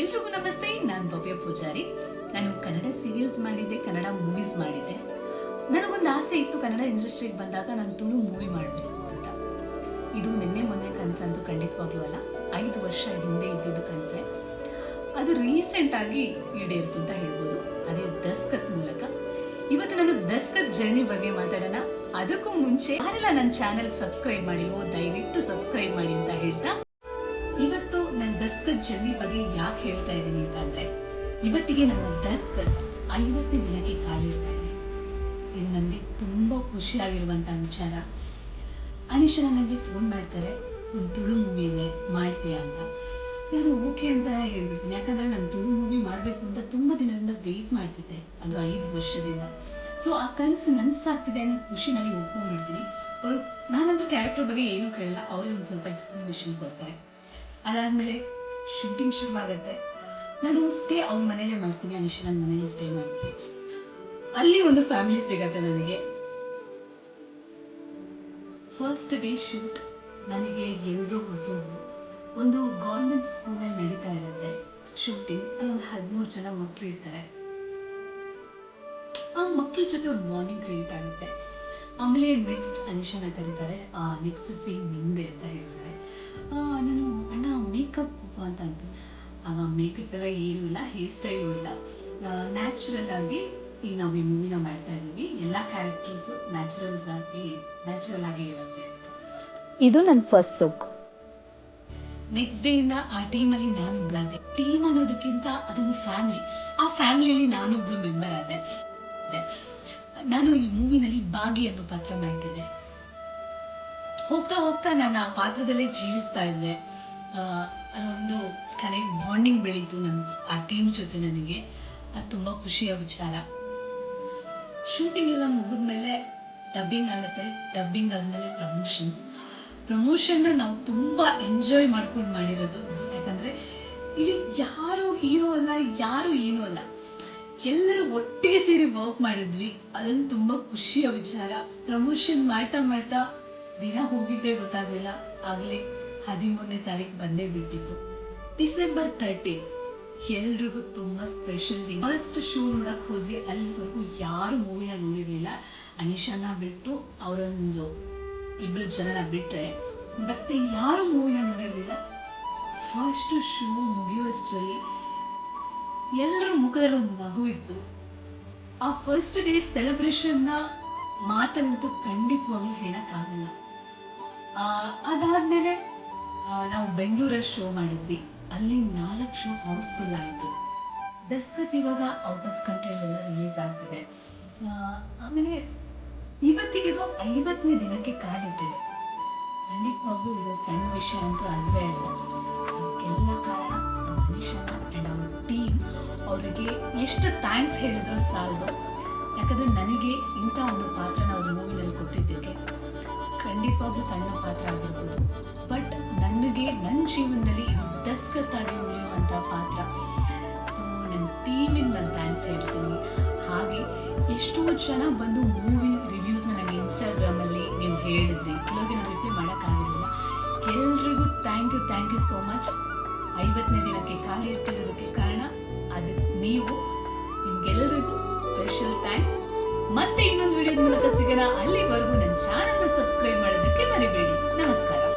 ಎಲ್ರಿಗೂ ನಮಸ್ತೆ, ನಾನು ಭವ್ಯ ಪೂಜಾರಿ. ನಾನು ಕನ್ನಡ ಸೀರಿಯಲ್ಸ್ ಮಾಡಿದ್ದೆ, ಕನ್ನಡ ಮೂವೀಸ್ ಮಾಡಿದ್ದೆ. ನನಗೊಂದು ಆಸೆ ಇತ್ತು, ಕನ್ನಡ ಇಂಡಸ್ಟ್ರಿಗೆ ಬಂದಾಗ ನಾನು ತುಳು ಮೂವಿ ಮಾಡಬೇಕು ಅಂತ. ಇದು ನಿನ್ನೆ ಮೊನ್ನೆ ಕನಸಂತೂ ಖಂಡಿತವಾಗ್ಲೂ ಅಲ್ಲ, ಐದು ವರ್ಷ ಹಿಂದೆ ಇದ್ದಿದ್ದು ಕನಸೆ. ಅದು ರೀಸೆಂಟ್ ಆಗಿ ಈಡೇರಿತು ಅಂತ ಹೇಳ್ಬೋದು. ಅದೇ ದಸ್ಕತ್ ಮೂಲಕ. ಇವತ್ತು ನಾನು ದಸ್ಕತ್ ಜರ್ನಿ ಬಗ್ಗೆ ಮಾತಾಡೋಣ. ಅದಕ್ಕೂ ಮುಂಚೆ ಯಾರೆಲ್ಲ ನನ್ನ ಚಾನೆಲ್ಗೆ ಸಬ್ಸ್ಕ್ರೈಬ್ ಮಾಡಿವೋ ದಯವಿಟ್ಟು ಸಬ್ಸ್ಕ್ರೈಬ್ ಮಾಡಿ ಅಂತ ಹೇಳ್ತಾ. ಇವತ್ತು ದಸ್ಕತ್ ಜರ್ನಿ ಬಗ್ಗೆ ಯಾಕೆ ಹೇಳ್ತಾ ಇದ್ದೀನಿ ಅಂತಂದ್ರೆ ಇವತ್ತಿಗೆ ನಮ್ಮ ದಸ್ಕತ್ ಐವತ್ತನೇ ದಿನಕ್ಕೆ ಕಾಲಿಡ್ತಾ ಇದೆ. ಇದು ನನಗೆ ತುಂಬಾ ಖುಷಿಯಾಗಿರುವಂತ ವಿಚಾರ. ಅನಿಶನ ನನಗೆ ಫೋನ್ ಮಾಡ್ತಾರೆ, ಒಂದು ತುಳು ಮೂವಿ ಇದೆ, ಮಾಡ್ತೀಯಾ ಅಂತ? ನಾನು ಓಕೆ ಅಂತ ಹೇಳ್ಬಿಡ್ತೀನಿ. ಯಾಕಂದ್ರೆ ನಾನು ತುಳು ಮೂವಿ ಮಾಡಬೇಕು ಅಂತ ತುಂಬಾ ದಿನದಿಂದ ವೆಯ್ಟ್ ಮಾಡ್ತಿದ್ದೆ. ಅದು ಐದು ವರ್ಷದಿಂದ. ಸೊ ಆ ಕನಸು ನನ್ಸಾಗ್ತಿದೆ ಅನ್ನೋ ಖುಷಿ ನನಗೆ ಒಪ್ಕೊಂಡ್ಬಿಡ್ತೀನಿ. ಅವರು, ನಾನಂತೂ ಕ್ಯಾರೆಕ್ಟರ್ ಬಗ್ಗೆ ಏನೂ ಕೇಳಲ್ಲ. ಅವರೇ ಒಂದು ಸ್ವಲ್ಪ ಎಕ್ಸ್ಪ್ಲನೇಷನ್ ಕೊಡ್ತಾರೆ. ಅದಾದ್ಮೇಲೆ ಶೂಟಿಂಗ್ ಶುರುವಾಗುತ್ತೆ. ನಾನು ಸ್ಟೇ ಅವ್ರ ಮನೇಲೆ ಮಾಡ್ತೀನಿ, ಅನಿಶ್ ನನ್ನ ಮನೇಲಿ ಸ್ಟೇ ಮಾಡ್ತೀನಿ. ಅಲ್ಲಿ ಒಂದು ಫ್ಯಾಮಿಲಿ ಸಿಗತ್ತೆ ನನಗೆ. ಫಸ್ಟ್ ಡೇ ಶೂಟ್ ನನಗೆ ಎಲ್ಲರೂ ಹೊಸದು ಒಂದು ಗೌರ್ಮೆಂಟ್ ಸ್ಕೂಲಲ್ಲಿ ನಡೀತಾ ಇರುತ್ತೆ ಶೂಟಿಂಗ್ ಒಂದು ಹದಿಮೂರು ಜನ ಮಕ್ಕಳು ಇರ್ತಾರೆ. ಆ ಮಕ್ಕಳ ಜೊತೆ ಒಂದು ಮಾರ್ನಿಂಗ್ ಕ್ರಿಯೇಟ್ ಆಗುತ್ತೆ. ಆಮೇಲೆ ನೆಕ್ಸ್ಟ್ ಅನಿಶನ ಕರೀತಾರೆ. ನೆಕ್ಸ್ಟ್ ಸೀನ್ ನಿಂದೆ ಅಂತ ಹೇಳ್ತಾರೆ. ನಾನು, ಅಣ್ಣ ಮೇಕಪ್ ಅಂತ ಅಂತ ಆಗ ಮೇಕಪ್ ಎಲ್ಲ ಏನೂ ಇಲ್ಲ ಹೇರ್ ಸ್ಟೈಲು ಇಲ್ಲ. ನ್ಯಾಚುರಲ್ ಆಗಿ ಈ ನಾವು ಈ ಮೂವಿನ ಮಾಡ್ತಾ ಇದ್ದೀವಿ. ಎಲ್ಲ ಕ್ಯಾರೆಕ್ಟರ್ಸು ನ್ಯಾಚುರಲ್ಸ್ ಆಗಿ ನ್ಯಾಚುರಲ್ ಆಗಿ ಇರುತ್ತೆ ಇದು ನನ್ನ ಫಸ್ಟ್ ಲುಕ್ ನೆಕ್ಸ್ಟ್ ಡೇ ಇಂದ ಆ ಟೀಮಲ್ಲಿ ನಾನು ಒಬ್ಬಳಾದೆ ಟೀಮ್ ಅನ್ನೋದಕ್ಕಿಂತ ಅದೊಂದು ಫ್ಯಾಮಿಲಿ ಆ ಫ್ಯಾಮಿಲಿಯಲ್ಲಿ ನಾನು ಒಬ್ಳು ಮೆಂಬರ್ ಆದೆ. ನಾನು ಈ ಮೂವಿನಲ್ಲಿ ಬಾಗಿ ಅನ್ನೋ ಪಾತ್ರ ಮಾಡ್ತಿದ್ದೆ. ಹೋಗ್ತಾ ಹೋಗ್ತಾ ನಾನು ಆ ಪಾತ್ರದಲ್ಲೇ ಜೀವಿಸ್ತಾ ಇದ್ದೆ. ಅದೊಂದು ಕನೆಕ್ಟ್ ಬಾಂಡಿಂಗ್ ಬೆಳೀತು ನನ್ನ ಆ ಟೀಮ್ ಜೊತೆ ನನಗೆ. ಅದು ತುಂಬ ಖುಷಿಯ ವಿಚಾರ. ಶೂಟಿಂಗ್ ಎಲ್ಲ ಮುಗಿದ್ಮೇಲೆ ಡಬ್ಬಿಂಗ್ ಆಗುತ್ತೆ. ಡಬ್ಬಿಂಗ್ ಆದಮೇಲೆ ಪ್ರಮೋಷನ್ಸ್ ಪ್ರಮೋಷನ್ನ ನಾವು ತುಂಬಾ ಎಂಜಾಯ್ ಮಾಡ್ಕೊಂಡು ಮಾಡಿರೋದು. ಯಾಕಂದ್ರೆ ಇಲ್ಲಿ ಯಾರು ಹೀರೋ ಅಲ್ಲ, ಯಾರು ಏನೂ ಅಲ್ಲ. ಎಲ್ಲರೂ ಒಟ್ಟಿಗೆ ಸೇರಿ ವರ್ಕ್ ಮಾಡಿದ್ವಿ. ಅದೊಂದು ತುಂಬಾ ಖುಷಿಯ ವಿಚಾರ. ಪ್ರಮೋಷನ್ ಮಾಡ್ತಾ ಮಾಡ್ತಾ ದಿನ ಹೋಗಿದ್ದೇ ಗೊತ್ತಾಗಲಿಲ್ಲ. ಆಗ್ಲೇ ಹದಿಮೂರನೇ ತಾರೀಕು ಬಂದೇ ಬಿಟ್ಟಿತ್ತು. ಡಿಸೆಂಬರ್ ತರ್ಟೀನ್ ಎಲ್ರಿಗೂ ತುಂಬ ಸ್ಪೆಷಲ್ ದಿನ ಫಸ್ಟ್ ಶೋ ನೋಡಕ್ ಹೋದ್ವಿ, ಅಲ್ಲಿವರೆಗೂ ಯಾರು ಮೂವಿನ ನೋಡಿರಲಿಲ್ಲ. ಅನಿಶಾನ ಬಿಟ್ಟು ಅವರೊಂದು ಇಬ್ಬರು ಜನನ ಬಿಟ್ಟರೆ ಮತ್ತೆ ಯಾರು ಮೂವಿನ ನೋಡಿರಲಿಲ್ಲ. ಫಸ್ಟ್ ಶೋ ಮುಗಿಯುವಷ್ಟರಲ್ಲಿ ಎಲ್ಲರ ಮುಖದಲ್ಲಿ ಒಂದು ನಗು ಇತ್ತು. ಆ ಫಸ್ಟ್ ಡೇ ಸೆಲೆಬ್ರೇಷನ್ನ ಮಾತಂತೂ ಖಂಡಿತವಾಗ್ಲೂ ಹೇಳಕ್ಕಾಗಲ್ಲ. ಅದಾದಮೇಲೆ ನಾವು ಬೆಂಗಳೂರಲ್ಲಿ ಶೋ ಮಾಡಿದ್ವಿ. ಅಲ್ಲಿ ನಾಲ್ಕು ಶೋ ಹೌಸ್ಫುಲ್ ಆಯಿತು. ದಸ್ಕತ್ ಇವಾಗ ಔಟ್ ಆಫ್ ಕಂಟ್ರಿಲೆಲ್ಲ ರಿಲೀಸ್ ಆಗ್ತಿದೆ. ಆಮೇಲೆ ಇವತ್ತಿಗೆ ಇದು ಐವತ್ತನೇ ದಿನಕ್ಕೆ ಕಾಲಿಟ್ಟಿದೆ ಖಂಡಿತವಾಗ್ಲೂ ಇದು ಸಣ್ಣ ವಿಷಯ ಅಂತೂ ಅಲ್ವೇ ಅಲ್ಲ ಅದಕ್ಕೆಲ್ಲ ಕಾರಣ ಆ್ಯಂಡ್ ಅವ್ರ ಟೀಮ್ ಅವರಿಗೆ ಎಷ್ಟು ಥ್ಯಾಂಕ್ಸ್ ಹೇಳಿದ್ರು ಸಾಲದು. ಯಾಕಂದ್ರೆ ನನಗೆ ಇಂಥ ಒಂದು ಪಾತ್ರನ ಅವ್ರ ಮೂವಿನಲ್ಲಿ ಕೊಟ್ಟಿದ್ದಕ್ಕೆ ಖಂಡಿತವಾಗ್ಲೂ ಸಣ್ಣ ಪಾತ್ರ ಆಗಿರ್ಬೋದು. ಬಟ್ ನನ್ನ ಜೀವನದಲ್ಲಿ ಇದು ದಸ್ಕತ್ತಾಗಿ ಉಳಿಯುವಂಥ ಪಾತ್ರ. ಸೊ ನನ್ನ ಟೀಮಿಗೆ ನಾನು ಥ್ಯಾಂಕ್ಸ್ ಹೇಳ್ತೀನಿ. ಹಾಗೆ ಎಷ್ಟೋ ಜನ ಬಂದು ಮೂವಿ ರಿವ್ಯೂಸ್ನ ನನಗೆ ಇನ್ಸ್ಟಾಗ್ರಾಮಲ್ಲಿ ನೀವು ಹೇಳಿದ್ರಿ. ಕೆಲವರಿಗೆ ನಾನು ರಿಪ್ಲೈ ಮಾಡೋಕ್ಕಾಗಿರಲಿಲ್ಲ ಎಲ್ರಿಗೂ thank you thank you so much ಐವತ್ತನೇ ದಿನಕ್ಕೆ ಖಾಲಿ ಇರ್ತಿರೋದಕ್ಕೆ ಕಾರಣ ಅದು ನೀವು ನಿಮ್ಗೆಲ್ಲರಿಗೂ ಸ್ಪೆಷಲ್ ಥ್ಯಾಂಕ್ಸ್ ಮತ್ತೆ ಇನ್ನೊಂದು ವಿಡಿಯೋದ ಮೂಲಕ ಸಿಗೋಣ. ಅಲ್ಲಿವರೆಗೂ